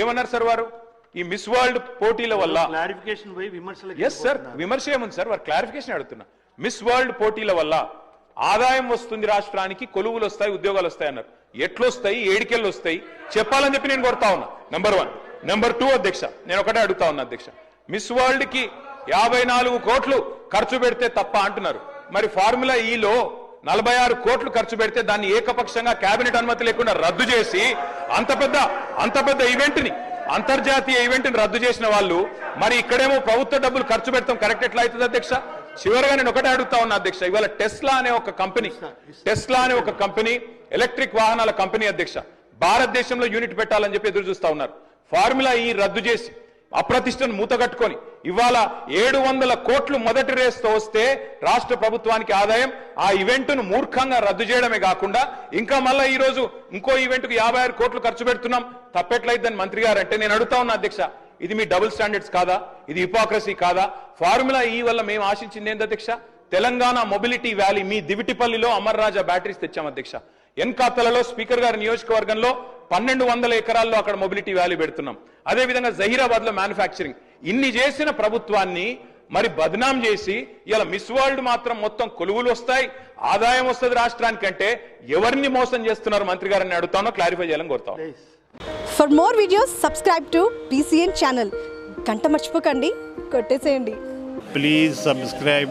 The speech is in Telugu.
ఏమన్నారు సార్ వారు? ఈ మిస్ వరల్డ్ పోటీల వల్ల క్లారిఫికేషన్ పోయి ఎస్ సార్ విమర్శ ఏముంది సార్? వారు క్లారిఫికేషన్ అడుగుతున్నా. మిస్ వరల్డ్ పోటీల వల్ల ఆదాయం వస్తుంది రాష్ట్రానికి కొలువులు వస్తాయి ఉద్యోగాలు వస్తాయి అన్నారు. ఎట్లొస్తాయి? ఏడికెళ్ళు వస్తాయి? చెప్పాలని చెప్పి నేను కొడతా ఉన్నా. నెంబర్ వన్ నెంబర్ టూ అధ్యక్ష. నేను ఒకటే అడుగుతా ఉన్నా అధ్యక్ష. మిస్ వరల్డ్కి యాభై నాలుగు కోట్లు ఖర్చు పెడితే తప్ప అంటున్నారు. మరి ఫార్ములా ఈలో నలభై ఆరు కోట్లు ఖర్చు పెడితే దాన్ని ఏకపక్షంగా కేబినెట్ అనుమతి లేకుండా రద్దు చేసి అంత పెద్ద అంత పెద్ద ఈవెంట్ని అంతర్జాతీయ ఈవెంట్ని రద్దు చేసిన వాళ్ళు మరి ఇక్కడేమో ప్రభుత్వ డబ్బులు ఖర్చు పెడతాం. కరెక్ట్ ఎట్లా అవుతుంది అధ్యక్ష? చివరిగా నేను ఒకటే అడుగుతా ఉన్నా అధ్యక్ష. ఇవాళ టెస్లా అనే ఒక కంపెనీ టెస్లా అనే ఒక కంపెనీ ఎలక్ట్రిక్ వాహనాల కంపెనీ అధ్యక్ష. భారతదేశంలో యూనిట్ పెట్టాలని చెప్పి ఎదురు చూస్తా ఉన్నారు. ఫార్ములా ఈ e రద్దు చేసి అప్రతిష్టను మూతగట్టుకొని ఇవాళ ఏడు వందల కోట్లు మొదటి రేస్తో వస్తే రాష్ట్ర ప్రభుత్వానికి ఆదాయం ఆ ఈవెంట్ను మూర్ఖంగా రద్దు చేయడమే కాకుండా ఇంకా మళ్ళీ ఈ రోజు ఇంకో ఈవెంట్కు యాభై ఆరు కోట్లు ఖర్చు పెడుతున్నాం. తప్పెట్లయిద్దని మంత్రి గారు అంటే నేను అడుగుతా ఉన్నా అధ్యక్ష ఇది మీ డబుల్ స్టాండర్డ్స్ కాదా? ఇది హిపోక్రసీ కాదా? ఫార్ములా ఈ వల్ల మేము ఆశించింది ఏంది అధ్యక్ష? తెలంగాణ మొబిలిటీ వ్యాలీ మీ దివిటిపల్లిలో అమర్రాజా బ్యాటరీస్ తెచ్చాం అధ్యక్ష. ఎన్కాతలలో స్పీకర్ గారి నియోజకవర్గంలో పన్నెండు వందల ఎకరాల్లో అక్కడ మొబిలిటీ వ్యాలీ పెడుతున్నాం. అదేవిధంగా జహీరాబాద్లో మ్యానుఫ్యాక్చరింగ్ ఇన్ని చేసిన ప్రభుత్వాన్ని మరి బద్నాం చేసి ఇలా మిస్ వరల్డ్ మాత్రం మొత్తం కొలువులు వస్తాయి ఆదాయం వస్తుంది రాష్ట్రానికంటే ఎవరిని మోసం చేస్తున్నారు మంత్రి గారిని అడుగుతానో క్లారిఫై చేయాలని కోరుతాం for more videos subscribe to BCN channel గంట మర్చిపోకండి కొట్టేసేయండి. Please subscribe